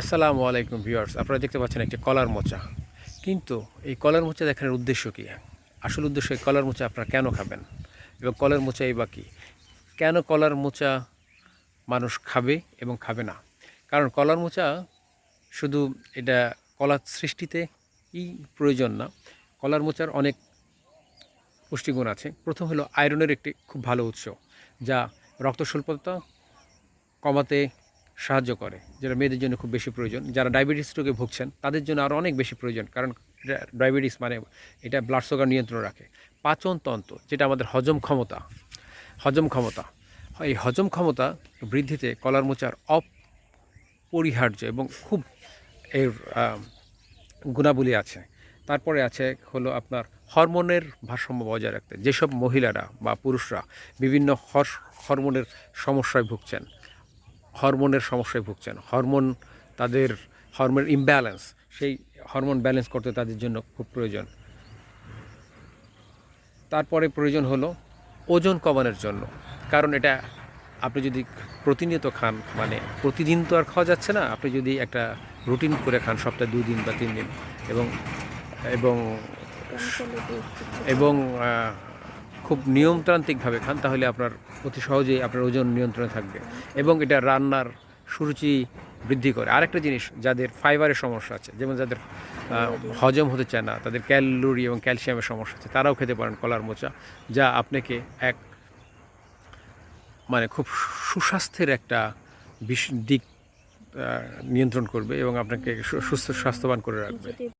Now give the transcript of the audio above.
আসসালামু আলাইকুম ভিউয়ার্স, আপনারা দেখতে পাচ্ছেন একটি কলার মোচা। কিন্তু এই কলার মোচা দেখানোর উদ্দেশ্য কী? আসল উদ্দেশ্য এই কলার মোচা আপনারা কেন খাবেন? এবং কলার মোচা এই বা কী? কেন কলার মোচা মানুষ খাবে এবং খাবে না? কারণ কলার মোচা শুধু এটা কলার সৃষ্টিতেই প্রয়োজন না, কলার মোচার অনেক পুষ্টিগুণ আছে। প্রথম হলো আয়রনের একটি খুব ভালো উৎস, যা রক্ত স্বল্পতা কমাতে সাহায্য করে, যেটা মেয়েদের জন্য খুব বেশি প্রয়োজন। যারা ডায়াবেটিস রোগে ভুগছেন, তাদের জন্য আরও অনেক বেশি প্রয়োজন, কারণ ডায়াবেটিস মানে এটা ব্লাড সুগার নিয়ন্ত্রণ রাখে। পাচন তন্ত্র, যেটা আমাদের হজম ক্ষমতা হজম ক্ষমতা, এই হজম ক্ষমতা বৃদ্ধিতে কলার মোচার অপরিহার্য এবং খুব এর গুণাবলী আছে। তারপরে আছে হলো আপনার হরমোনের ভারসাম্য বজায় রাখতে। যেসব মহিলারা বা পুরুষরা বিভিন্ন হর- হরমোনের সমস্যায় ভুগছেন হরমোনের সমস্যায় ভুগছেন। হরমোন তাদের হরমোন ইমব্যালেন্স সেই হরমোন ব্যালেন্স করতে তাদের জন্য খুব প্রয়োজন। তারপরে প্রয়োজন হলো ওজন কমানোর জন্য। কারণ এটা আপনি যদি প্রতিনিয়ত খান মানে প্রতিদিন তো আর খাওয়া যাচ্ছে না আপনি যদি একটা রুটিন করে খান সপ্তাহে দুই দিন বা তিন দিন এবং এবং এবং খুব নিয়মতান্ত্রিকভাবে খান, তাহলে আপনার অতি সহজেই আপনার ওজন নিয়ন্ত্রণে থাকবে এবং এটা রান্নার সুরুচি বৃদ্ধি করে। আরেকটা জিনিস, যাদের ফাইবারের সমস্যা আছে, যেমন যাদের হজম হতে চায় না, তাদের ক্যালোরি এবং ক্যালসিয়ামের সমস্যা আছে, তারাও খেতে পারেন কলার মোচা, যা আপনাকে এক মানে খুব সুস্বাস্থ্যের একটা দিক নিয়ন্ত্রণ করবে এবং আপনাকে সুস্থ স্বাস্থ্যবান করে রাখবে।